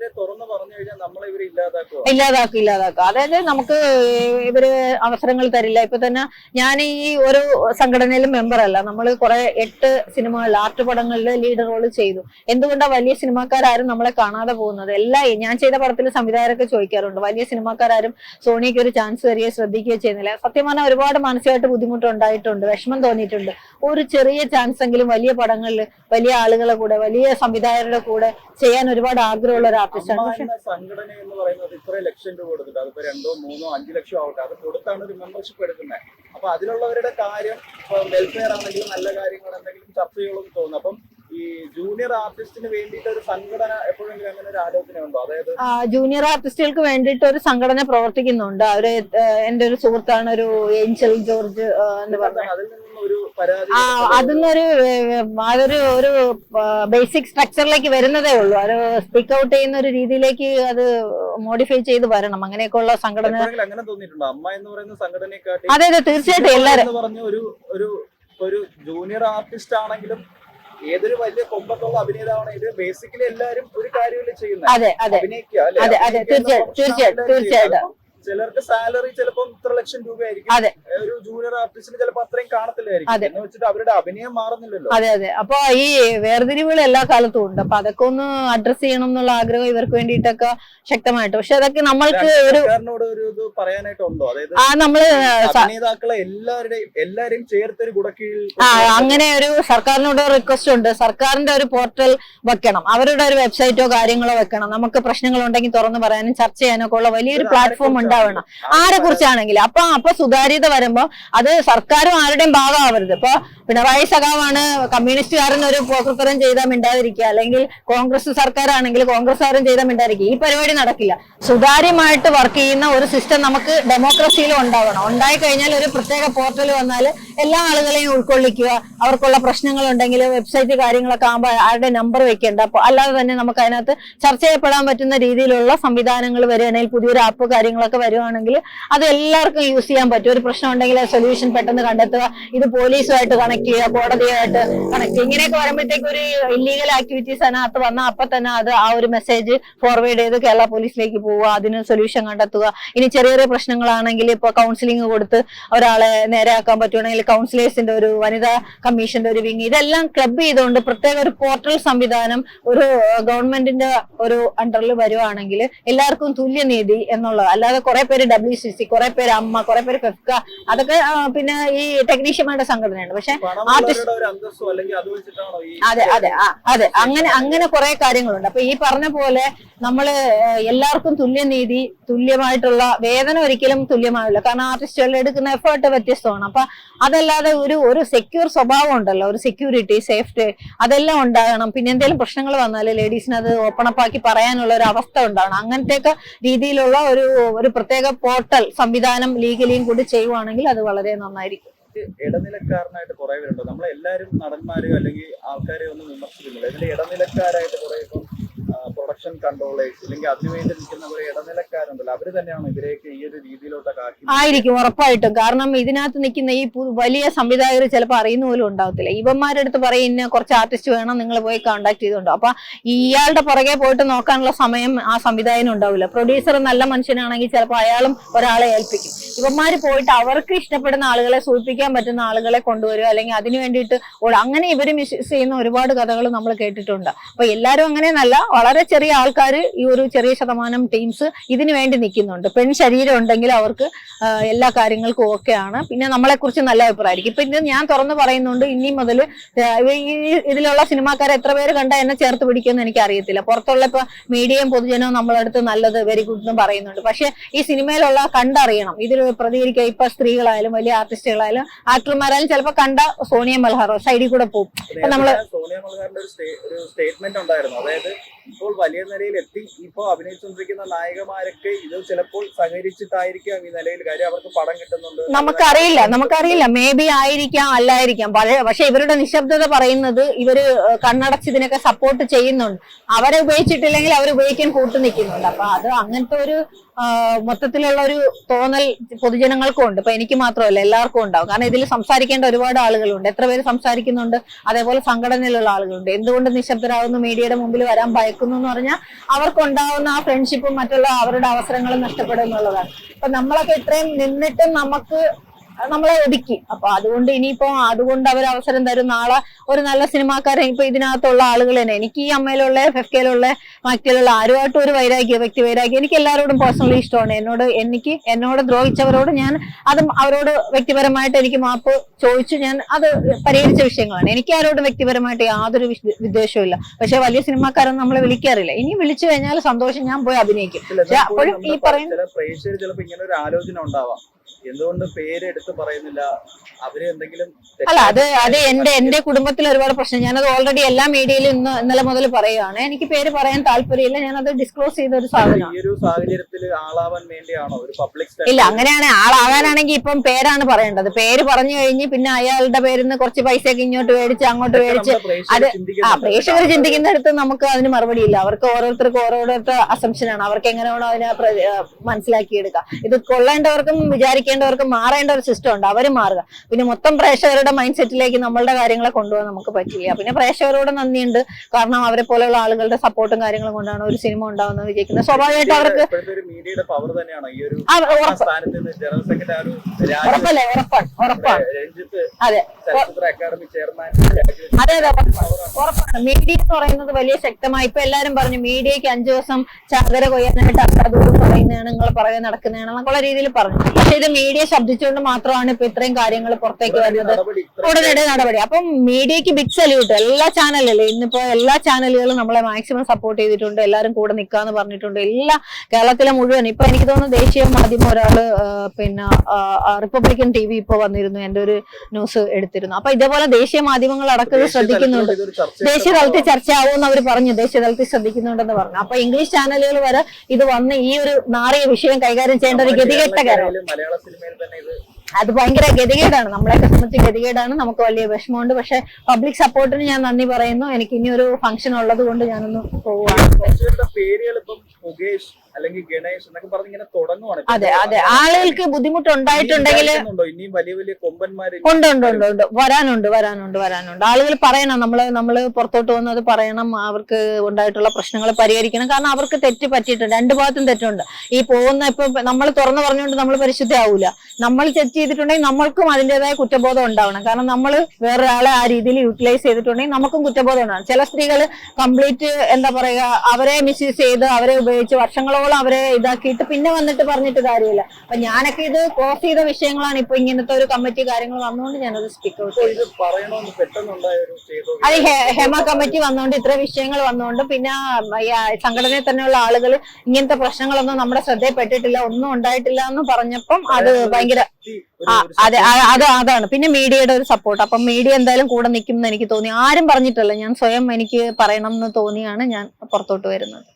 ഇല്ലാതാക്കും ഇല്ലാതാക്കും. അതായത് നമുക്ക് ഇവർ അവസരങ്ങൾ തരില്ല. ഇപ്പൊ തന്നെ ഞാൻ ഈ ഒരു സംഘടനയിലും മെമ്പർ അല്ല. നമ്മൾ കുറെ എട്ട് സിനിമകളിൽ ആർട്ട് പടങ്ങളിൽ ലീഡ് റോൾ ചെയ്തു. എന്തുകൊണ്ടാണ് വലിയ സിനിമാക്കാരും നമ്മളെ കാണാതെ പോകുന്നത്? എല്ലാ ഞാൻ ചെയ്ത പടത്തിൽ സംവിധായകരൊക്കെ ചോദിക്കാറുണ്ട്. വലിയ സിനിമാക്കാരും സോണിക്ക് ഒരു ചാൻസ് തരികയോ ശ്രദ്ധിക്കുകയോ ചെയ്യുന്നില്ല. സത്യം പറഞ്ഞാൽ ഒരുപാട് മാനസികമായിട്ട് ബുദ്ധിമുട്ടുണ്ടായിട്ടുണ്ട് വിഷമം തോന്നിയിട്ടുണ്ട്. ഒരു ചെറിയ ചാൻസ് എങ്കിലും വലിയ പടങ്ങളിൽ വലിയ ആളുകളെ കൂടെ വലിയ സംവിധായകരുടെ കൂടെ ചെയ്യാൻ ഒരുപാട് ആഗ്രഹമുള്ള ഒരു ആർട്ടിസ്റ്റാണ് സംഘടന എന്ന് പറയുന്നത് ഇത്ര ലക്ഷം രൂപ കൊടുത്തിട്ട് അതിപ്പോ രണ്ടോ മൂന്നോ അഞ്ചു ലക്ഷം ആവട്ടെ അത് കൊടുത്താണ് ഒരു മെമ്പർഷിപ്പ് എടുക്കുന്നത്. അപ്പൊ അതിലുള്ളവരുടെ കാര്യം വെൽഫെയർ ആണെങ്കിലും നല്ല കാര്യങ്ങൾ എന്തെങ്കിലും ചർച്ചകളൊന്നും തോന്നുന്നു അപ്പം ഈ ജൂനിയർ ആർട്ടിസ്റ്റിന് വേണ്ടിയിട്ട് ഒരു സംഘടന എപ്പോഴെങ്കിലും അങ്ങനെ ഒരു ആലോചന ഉണ്ടോ അതായത് ജൂനിയർ ആർട്ടിസ്റ്റുകൾക്ക് വേണ്ടിയിട്ട് ഒരു സംഘടന പ്രവർത്തിക്കുന്നുണ്ട്. അവർ എന്റെ ഒരു സുഹൃത്താണ് ഒരു ഏഞ്ചൽ ജോർജ് എന്ന് പറഞ്ഞത് അതിന്നൊരു അതൊരു ഒരു ബേസിക് സ്ട്രക്ചറിലേക്ക് വരുന്നതേ ഉള്ളൂ. അത് സ്പീക്ക് ഔട്ട് ചെയ്യുന്ന ഒരു രീതിയിലേക്ക് അത് മോഡിഫൈ ചെയ്ത് വരണം. അങ്ങനെയൊക്കെ ഉള്ള സംഘടന എപ്പോഴെങ്കിലും അങ്ങനെ തോന്നിയിട്ടുണ്ടോ? അമ്മ എന്ന് പറയുന്ന സംഘടനയെക്കാട്ടി അതെ അതെ തീർച്ചയായിട്ടും എല്ലാരും ഒരു ഒരു ജൂനിയർ ആർട്ടിസ്റ്റ് ആണെങ്കിലും ഏതൊരു വലിയ കൊമ്പത്തുള്ള അഭിനേതാവാണെങ്കിലും ബേസിക്കലി എല്ലാവരും ഒരു കാര്യമല്ലേ ചെയ്യുന്നത്. അഭിനയിക്കുക തീർച്ചയായിട്ടും, തീർച്ചയായിട്ടും. ചിലർക്ക് സാലറി ചിലപ്പോ ഇത്ര ലക്ഷം രൂപയായിരിക്കും. അതെ. ഒരു ജൂനിയർ ആർട്ടിസ്റ്റിന് ചിലപ്പോൾ അത്രയും കാണത്തില്ലായിരിക്കും. അതെ. എന്ന് വെച്ചിട്ട് അവരുടെ അഭിനയം മാറുന്നില്ലല്ലോ. അതെ അതെ. അപ്പൊ ഈ വേർതിരിവുകൾ എല്ലാ കാലത്തും ഉണ്ട്. അപ്പൊ അതൊക്കെ ഒന്ന് അഡ്രസ് ചെയ്യണം എന്നുള്ള ആഗ്രഹം ഇവർക്ക് വേണ്ടിയിട്ടൊക്കെ ശക്തമായിട്ട്. പക്ഷെ അതൊക്കെ നമ്മൾക്ക് ഒരു ഇത് പറയാനായിട്ടുണ്ടോ? അതായത് ആ നമ്മൾ അഭിനേതാക്കളെ എല്ലാവരുടെയും എല്ലാരെയും ചേർത്തൊരു കുടക്കീഴിൽ ആ അങ്ങനെ ഒരു സർക്കാരിനോട് റിക്വസ്റ്റ് ഉണ്ട്. സർക്കാരിന്റെ ഒരു പോർട്ടൽ വെക്കണം. അവരുടെ ഒരു വെബ്സൈറ്റോ കാര്യങ്ങളോ വെക്കണം. നമുക്ക് പ്രശ്നങ്ങൾ ഉണ്ടെങ്കിൽ തുറന്നു പറയാനും ചർച്ച ചെയ്യാനൊക്കെ ഉള്ള വലിയൊരു പ്ലാറ്റ്ഫോം ഉണ്ടാവണം. ആരെ കുറിച്ചാണെങ്കിലും. അപ്പൊ അപ്പൊ സുതാര്യത വരുമ്പോ അത് സർക്കാരും ആരുടെയും ഭാഗമാവരുത്. ഇപ്പൊ പിണറായി സഖാവാണ് കമ്മ്യൂണിസ്റ്റുകാരൻ ഒരു പോക്രത്തരം ചെയ്താൽ മിണ്ടാതിരിക്കുക. അല്ലെങ്കിൽ കോൺഗ്രസ് സർക്കാരാണെങ്കിൽ കോൺഗ്രസ്സുകാരും ചെയ്താൽ മിണ്ടാതിരിക്കുക. ഈ പരിപാടി നടക്കില്ല. സുതാര്യമായിട്ട് വർക്ക് ചെയ്യുന്ന ഒരു സിസ്റ്റം നമുക്ക് ഡെമോക്രസിയിലും ഉണ്ടാവണം. ഉണ്ടായി കഴിഞ്ഞാൽ ഒരു പ്രത്യേക പോർട്ടൽ വന്നാൽ എല്ലാ ആളുകളെയും ഉൾക്കൊള്ളിക്കുക. അവർക്കുള്ള പ്രശ്നങ്ങൾ ഉണ്ടെങ്കിൽ വെബ്സൈറ്റ് കാര്യങ്ങളൊക്കെ ആകുമ്പോൾ ആരുടെ നമ്പർ വെക്കേണ്ട. അപ്പൊ അല്ലാതെ തന്നെ നമുക്ക് അതിനകത്ത് ചർച്ച ചെയ്യപ്പെടാൻ പറ്റുന്ന രീതിയിലുള്ള സംവിധാനങ്ങൾ വരികയാണെങ്കിൽ പുതിയൊരു ആപ്പ് കാര്യങ്ങളൊക്കെ വരുവാണെങ്കിൽ അത് എല്ലാവർക്കും യൂസ് ചെയ്യാൻ പറ്റും. ഒരു പ്രശ്നം ഉണ്ടെങ്കിൽ സൊല്യൂഷൻ പെട്ടെന്ന് കണ്ടെത്തുക. ഇത് പോലീസുമായിട്ട് കണക്ട് ചെയ്യുക കോടതിയുമായിട്ട് കണക്ട് ചെയ്യുക. ഇങ്ങനെയൊക്കെ വരുമ്പോഴത്തേക്ക് ഒരു ഇല്ലീഗൽ ആക്ടിവിറ്റീസ് അതിനകത്ത് വന്നാൽ അപ്പൊ തന്നെ അത് ആ ഒരു മെസ്സേജ് ഫോർവേഡ് ചെയ്ത് കേരള പോലീസിലേക്ക് പോവുക. അതിന് സൊല്യൂഷൻ കണ്ടെത്തുക. ഇനി ചെറിയ ചെറിയ പ്രശ്നങ്ങളാണെങ്കിൽ ഇപ്പൊ കൗൺസിലിംഗ് കൊടുത്ത് ഒരാളെ നേരെയാക്കാൻ പറ്റുവാണെങ്കിൽ കൗൺസിലേഴ്സിന്റെ ഒരു വനിതാ കമ്മീഷന്റെ ഒരു വിങ് ഇതെല്ലാം ക്ലബ് ചെയ്തുകൊണ്ട് പ്രത്യേക ഒരു പോർട്ടൽ സംവിധാനം ഒരു ഗവൺമെന്റിന്റെ ഒരു അണ്ടറിൽ വരുവാണെങ്കിൽ എല്ലാവർക്കും തുല്യനീതി എന്നുള്ളത്. അല്ലാതെ കുറെ പേര് ഡബ്ല്യു സി സി കുറെ പേര് അമ്മ കുറെ പേര് ഫെഫ്ക അതൊക്കെ പിന്നെ ഈ ടെക്നീഷ്യന്മാരുടെ സംഘടനയാണ്. പക്ഷെ ആർട്ടിസ്റ്റ് അത് അതെ അതെ അങ്ങനെ അങ്ങനെ കുറെ കാര്യങ്ങളുണ്ട്. അപ്പൊ ഈ പറഞ്ഞ പോലെ നമ്മൾ എല്ലാവർക്കും എല്ലാവർക്കും തുല്യനീതി തുല്യമായിട്ടുള്ള വേതനം ഒരിക്കലും തുല്യമാവില്ല. കാരണം ആർട്ടിസ്റ്റുകൾ എടുക്കുന്ന എഫേർട്ട് വ്യത്യസ്തമാണ്. അപ്പൊ അതല്ലാതെ ഒരു ഒരു സെക്യൂർ സ്വഭാവം ഉണ്ടല്ലോ. ഒരു സെക്യൂരിറ്റി സേഫ്റ്റി അതെല്ലാം ഉണ്ടാകണം. പിന്നെ എന്തെങ്കിലും പ്രശ്നങ്ങൾ വന്നാൽ ലേഡീസിന് അത് ഓപ്പൺ അപ്പ് ആക്കി പറയാനുള്ള ഒരു അവസ്ഥ ഉണ്ടാവണം. അങ്ങനത്തെയൊക്കെ രീതിയിലുള്ള ഒരു ഒരു പ്രത്യേക പോർട്ടൽ സംവിധാനം ലീഗലിയും കൂടി ചെയ്യുവാണെങ്കിൽ അത് വളരെ നന്നായിരിക്കും. ഇടനിലക്കാരനായിട്ട് കുറെ പേരുണ്ട്. നമ്മളെല്ലാരും നടന്മാരും അല്ലെങ്കിൽ ആൾക്കാരെ ഒന്നും വിമർശിക്കുന്നില്ല. ഇതിൽ ഇടനിലക്കാരായിട്ട് കുറെ ഇപ്പം പ്രൊഡക്ഷൻ കൺട്രോളേഴ്സ് അല്ലെങ്കിൽ അതിനുവേണ്ടി നിൽക്കുന്ന കുറെ ഇടനിലക്കാരുണ്ടല്ലോ. അവർ തന്നെയാണ് ഇവരെയൊക്കെ ഈ ഒരു രീതിയിലോട്ടൊക്കെ ആക്കി ആയിരിക്കും ഉറപ്പായിട്ടും. കാരണം ഇതിനകത്ത് നിൽക്കുന്ന ഈ വലിയ സംവിധായകർ ചിലപ്പോൾ അറിയുന്ന പോലും ഉണ്ടാവത്തില്ല. ഇവന്മാരുടെ അടുത്ത് പറയും ഇന്ന കുറച്ച് ആർട്ടിസ്റ്റ് വേണം നിങ്ങൾ പോയി കോണ്ടാക്ട് ചെയ്തുണ്ടോ. അപ്പൊ ഇയാളുടെ പുറകെ പോയിട്ട് നോക്കാനുള്ള സമയം ആ സംവിധായകനും ഉണ്ടാവില്ല. പ്രൊഡ്യൂസർ നല്ല മനുഷ്യനാണെങ്കിൽ ചിലപ്പോൾ അയാളും ഒരാളെ ഏൽപ്പിക്കും. ഇവന്മാര് പോയിട്ട് അവർക്ക് ഇഷ്ടപ്പെടുന്ന ആളുകളെ സൂചിപ്പിക്കാൻ പറ്റുന്ന ആളുകളെ കൊണ്ടുവരും അല്ലെങ്കിൽ അതിനു വേണ്ടിയിട്ട് അങ്ങനെ ഇവർ മിസ് ചെയ്യുന്ന ഒരുപാട് കഥകൾ നമ്മൾ കേട്ടിട്ടുണ്ട്. അപ്പൊ എല്ലാവരും നല്ല വളരെ ചെറിയ ആൾക്കാർ ഈ ഒരു ചെറിയ ശതമാനം ടീംസ് ഇതിനു വേണ്ടി നിൽക്കുന്നുണ്ട്. പെൺ ശരീരം ഉണ്ടെങ്കിൽ അവർക്ക് എല്ലാ കാര്യങ്ങൾക്കും ഓക്കെ ആണ്. പിന്നെ നമ്മളെക്കുറിച്ച് നല്ല അഭിപ്രായമായിരിക്കും. ഇപ്പൊ ഇത് ഞാൻ തുറന്നു പറയുന്നുണ്ട് ഇനി മുതൽ ഈ ഇതിലുള്ള സിനിമാക്കാരെ എത്ര പേര് കണ്ട എന്നെ ചേർത്ത് പിടിക്കുമെന്ന് എനിക്ക് അറിയത്തില്ല പുറത്തുള്ള ഇപ്പൊ മീഡിയയും പൊതുജനവും നമ്മളടുത്ത് നല്ലത് വെരി ഗുഡ് എന്ന് പറയുന്നുണ്ട്. പക്ഷെ ഈ സിനിമയിലുള്ള കണ്ടറിയണം. ഇതിൽ പ്രതികരിക്കുക. ഇപ്പൊ സ്ത്രീകളായാലും വലിയ ആർട്ടിസ്റ്റുകളായാലും ആക്ടർമാരായാലും ചിലപ്പോൾ കണ്ട സോണിയ മൽഹാറോ സൈഡിൽ കൂടെ പോകും നമ്മൾ സോണിയ മൽഹാറിന്റെ ഒരു സ്റ്റേറ്റ്മെന്റ് ഉണ്ടായിരുന്നു. അതായത് ഇപ്പോൾ വലിയ നിലയിൽ എത്തി ഇപ്പോൾ അഭിനയിച്ചുകൊണ്ടിരിക്കുന്ന നായകമാരൊക്കെ ഇത് ചിലപ്പോൾ സഹകരിച്ചിട്ടായിരിക്കാം ഈ നിലയിൽ കാര്യം. അവർക്ക് പടം കിട്ടുന്നുണ്ട്. നമുക്കറിയില്ല നമുക്കറിയില്ല. മേ ബി ആയിരിക്കാം അല്ലായിരിക്കാം. പക്ഷെ ഇവരുടെ നിശബ്ദത പറയുന്നത് ഇവർ കണ്ണടച്ച് ഇതിനൊക്കെ സപ്പോർട്ട് ചെയ്യുന്നുണ്ട്. അവരെ ഉപയോഗിച്ചിട്ടില്ലെങ്കിൽ അവർ ഉപയോഗിക്കാൻ കൂട്ടു നിൽക്കുന്നുണ്ട്. അപ്പൊ അത് അങ്ങനത്തെ ഒരു മൊത്തത്തിലുള്ള ഒരു തോന്നൽ പൊതുജനങ്ങൾക്കും ഉണ്ട്. ഇപ്പൊ എനിക്ക് മാത്രമല്ല എല്ലാവർക്കും ഉണ്ടാവും. കാരണം ഇതിൽ സംസാരിക്കേണ്ട ഒരുപാട് ആളുകളുണ്ട്. എത്ര പേര് സംസാരിക്കുന്നുണ്ട്? അതേപോലെ സംഘടനയിലുള്ള ആളുകളുണ്ട്. എന്തുകൊണ്ട് നിശബ്ദരാകുന്നു? മീഡിയയുടെ മുമ്പിൽ വരാൻ ഭയക്കുന്നു എന്ന് പറഞ്ഞാൽ അവർക്കുണ്ടാവുന്ന ആ ഫ്രണ്ട്ഷിപ്പും മറ്റുള്ള അവരുടെ അവസരങ്ങളും നഷ്ടപ്പെടും എന്നുള്ളതാണ്. അപ്പൊ നമ്മളൊക്കെ ഇത്രയും നിന്നിട്ടും നമുക്ക് നമ്മളെ ഒതുക്കി. അപ്പൊ അതുകൊണ്ട് ഇനിയിപ്പോ അതുകൊണ്ട് അവർ അവസരം തരും. നാളെ ഒരു നല്ല സിനിമാക്കാരൻ ഇപ്പൊ ഇതിനകത്തുള്ള ആളുകൾ തന്നെ. എനിക്ക് ഈ അമ്മയിലുള്ള ഫെഫ്കയിലുള്ള മക്കളിലുള്ള ആരുമായിട്ടും ഒരു വൈരാഗ്യ വ്യക്തി വൈരാഗ്യം എനിക്ക് എല്ലാവരോടും പേഴ്സണലി ഇഷ്ടമാണ്. എന്നോട് എനിക്ക് എന്നോട് ദ്രോഹിച്ചവരോട് ഞാൻ അതും അവരോട് വ്യക്തിപരമായിട്ട് എനിക്ക് മാപ്പ് ചോദിച്ചു ഞാൻ അത് പരിഹരിച്ച വിഷയങ്ങളാണ്. എനിക്ക് ആരോടും വ്യക്തിപരമായിട്ട് യാതൊരു വിഷ- വിദ്വേഷവും ഇല്ല പക്ഷെ വലിയ സിനിമാക്കാരൊന്നും നമ്മളെ വിളിക്കാറില്ല. ഇനി വിളിച്ചു കഴിഞ്ഞാൽ സന്തോഷം ഞാൻ പോയി അഭിനയിക്കും. പക്ഷെ അപ്പോഴും ഈ പറയുന്ന പ്രേക്ഷകർ ചിലപ്പോ ഇങ്ങനെ ഒരു ആലോചന ഉണ്ടാവാം. എന്തുകൊണ്ട് പേര് എടുത്ത് പറയുന്നില്ല? അവർ എന്തെങ്കിലും അല്ല അത് അത് എന്റെ എന്റെ കുടുംബത്തിൽ ഒരുപാട് പ്രശ്നം. ഞാനത് ഓൾറെഡി എല്ലാ മീഡിയയിലും ഇന്ന് ഇന്നലെ മുതൽ പറയുകയാണ്. എനിക്ക് പേര് പറയാൻ താല്പര്യമില്ല. ഞാനത് ഡിസ്ക്ലോസ് ചെയ്ത ഒരു സാധനം ഈ ഒരു സാഹചര്യത്തിൽ ആളാവാൻ വേണ്ടിയാണോ? ഒരു പബ്ലിക് ഇല്ല അങ്ങനെയാണ്. ആളാവാനാണെങ്കിൽ ഇപ്പം പേരാണ് പറയേണ്ടത്. പേര് പറഞ്ഞു കഴിഞ്ഞ് പിന്നെ അയാളുടെ പേരിൽ നിന്ന് കുറച്ച് പൈസയൊക്കെ ഇങ്ങോട്ട് മേടിച്ച് അങ്ങോട്ട് മേടിച്ച് അത് ആ പ്രേക്ഷകർ ചിന്തിക്കുന്നിടത്ത് നമുക്ക് അതിന് മറുപടി ഇല്ല അവർക്ക് ഓരോരുത്തർക്കും ഓരോരുത്തർ അസംഷനാണ് അവർക്ക് എങ്ങനെയാണോ അതിനെ മനസ്സിലാക്കിയെടുക്കുക ഇത് കൊള്ളേണ്ടവർക്കും വിചാരിക്കേണ്ടവർക്കും മാറേണ്ട ഒരു സിസ്റ്റം ഉണ്ട്. അവർ മാറുക. പിന്നെ മൊത്തം പ്രേക്ഷകരുടെ മൈൻഡ് സെറ്റിലേക്ക് നമ്മളുടെ കാര്യങ്ങളെ കൊണ്ടുപോകാൻ നമുക്ക് പറ്റില്ല. പിന്നെ പ്രേക്ഷകരോട് നന്ദിയുണ്ട്. കാരണം അവരെ പോലെയുള്ള ആളുകളുടെ സപ്പോർട്ടും കാര്യങ്ങളും കൊണ്ടാണ് ഒരു സിനിമ ഉണ്ടാവുന്നത് വിജയിക്കുന്നത്. സ്വാഭാവികമായിട്ട് അവർക്ക് ഉറപ്പല്ലേ? ഉറപ്പാണ്. ഉറപ്പാണ്. അതെ. അതെ അതെ. ഉറപ്പാണ്. മീഡിയ എന്ന് പറയുന്നത് വലിയ ശക്തമായി ഇപ്പൊ എല്ലാരും പറഞ്ഞു മീഡിയക്ക് അഞ്ചു ദിവസം ചാകര കൊയ്യാനായിട്ട് അസാദൂർ പറയുന്നതാണ് നിങ്ങൾ പറയാൻ നടക്കുന്നതാണ് എന്നൊക്കെയുള്ള രീതിയിൽ പറഞ്ഞു. പക്ഷെ ഇത് മീഡിയ ശബ്ദിച്ചുകൊണ്ട് മാത്രമാണ് ഇപ്പൊ ഇത്രയും കാര്യങ്ങൾ പുറത്തേക്ക് വരുന്നത്. ഉടനടി നടപടി. അപ്പം മീഡിയക്ക് ബിഗ് സല്യൂട്ട് എല്ലാ ചാനലിലും ഇന്നിപ്പോ എല്ലാ ചാനലുകളും നമ്മളെ മാക്സിമം സപ്പോർട്ട് ചെയ്തിട്ടുണ്ട്. എല്ലാവരും കൂടെ നിൽക്കാന്ന് പറഞ്ഞിട്ടുണ്ട്. എല്ലാ കേരളത്തിലെ മുഴുവൻ ഇപ്പൊ എനിക്ക് തോന്നുന്നു ദേശീയ മാധ്യമം ഒരാൾ പിന്നെ റിപ്പബ്ലിക്കൻ ടി വി ഇപ്പൊ വന്നിരുന്നു. എന്റെ ഒരു ന്യൂസ് എടുത്തിരുന്നു. അപ്പൊ ഇതേപോലെ ദേശീയ മാധ്യമങ്ങൾ അടക്കം ശ്രദ്ധിക്കുന്നുണ്ട്. ചർച്ച ദേശീയ തലത്തിൽ ചർച്ചയാവുമെന്ന് അവർ പറഞ്ഞു. ദേശീയ തലത്തിൽ ശ്രദ്ധിക്കുന്നുണ്ടെന്ന് പറഞ്ഞു. അപ്പൊ ഇംഗ്ലീഷ് ചാനലുകൾ വരെ ഇത് വന്ന് ഈ ഒരു നാറിയ വിഷയം കൈകാര്യം ചെയ്യേണ്ട ഒരു ഗതികെട്ട കാര്യം. അത് ഭയങ്കര ഗതികേടാണ്. നമ്മളെ സംബന്ധിച്ച് ഗതികേടാണ്. നമുക്ക് വലിയ വിഷമമുണ്ട്. പക്ഷെ പബ്ലിക് സപ്പോർട്ടിന് ഞാൻ നന്ദി പറയുന്നു. എനിക്ക് ഇനി ഒരു ഫംഗ്ഷൻ ഉള്ളത് കൊണ്ട് ഞാനൊന്ന് പോവുകയാണ് അല്ലെങ്കിൽ ഗണേഷ് എന്നൊക്കെ പറഞ്ഞ് ഇങ്ങനെ തുടങ്ങുവാണ്. അതെ അതെ. ആളുകൾക്ക് ബുദ്ധിമുട്ടുണ്ടായിട്ടുണ്ടെങ്കിൽ ഇനിയും വലിയ വലിയ കൊമ്പന്മാര് ഉണ്ട് ഉണ്ട് ഉണ്ട് ഉണ്ട്. വരാനുണ്ട് വരാനുണ്ട് വരാനുണ്ട്. ആളുകൾ പറയണം നമ്മൾ നമ്മൾ പുറത്തോട്ട് വന്നത് പറയണം അവർക്ക് ഉണ്ടായിട്ടുള്ള പ്രശ്നങ്ങൾ പരിഹരിക്കണം. കാരണം അവർക്ക് തെറ്റ് പറ്റിയിട്ടുണ്ട്. രണ്ടു ഭാഗത്തും തെറ്റുണ്ട്. ഈ പോകുന്ന ഇപ്പൊ നമ്മൾ തുറന്നു പറഞ്ഞുകൊണ്ട് നമ്മൾ പരിശുദ്ധിയാവൂല. നമ്മൾ തെറ്റ് ചെയ്തിട്ടുണ്ടെങ്കിൽ നമ്മൾക്കും അതിന്റെതായ കുറ്റബോധം ഉണ്ടാവണം. കാരണം നമ്മൾ വേറൊരാളെ ആ രീതിയിൽ യൂട്ടിലൈസ് ചെയ്തിട്ടുണ്ടെങ്കിൽ നമുക്കും കുറ്റബോധം ഉണ്ടാവണം. ചില സ്ത്രീകൾ കംപ്ലീറ്റ് എന്താ പറയുക അവരെ മിസ്യൂസ് ചെയ്ത് അവരെ ഉപയോഗിച്ച് വർഷങ്ങളോളം അവരെ ഇതാക്കിയിട്ട് പിന്നെ വന്നിട്ട് പറഞ്ഞിട്ട് കാര്യമില്ല. അപ്പൊ ഞാനൊക്കെ ഇത് ക്ലോസ് ചെയ്ത വിഷയങ്ങളാണ് ഇപ്പൊ ഇങ്ങനത്തെ ഒരു കമ്മിറ്റി കാര്യങ്ങൾ വന്നുകൊണ്ട് ഞാനത് സ്പീക്ക് അത് ഹെമ കമ്മിറ്റി വന്നുകൊണ്ട് ഇത്ര വിഷയങ്ങൾ വന്നുകൊണ്ട് പിന്നെ സംഘടനയിൽ തന്നെയുള്ള ആളുകൾ ഇങ്ങനത്തെ പ്രശ്നങ്ങളൊന്നും നമ്മുടെ ശ്രദ്ധയിൽപ്പെട്ടിട്ടില്ല ഒന്നും ഉണ്ടായിട്ടില്ല എന്ന് പറഞ്ഞപ്പം അത് ഭയങ്കര അതെ അത് അതാണ്. പിന്നെ മീഡിയയുടെ ഒരു സപ്പോർട്ട് അപ്പം മീഡിയ എന്തായാലും കൂടെ നിൽക്കും എന്ന് എനിക്ക് തോന്നി. ആരും പറഞ്ഞിട്ടില്ല ഞാൻ സ്വയം എനിക്ക് പറയണം എന്ന് തോന്നിയാണ് ഞാൻ പുറത്തോട്ട് വരുന്നത്.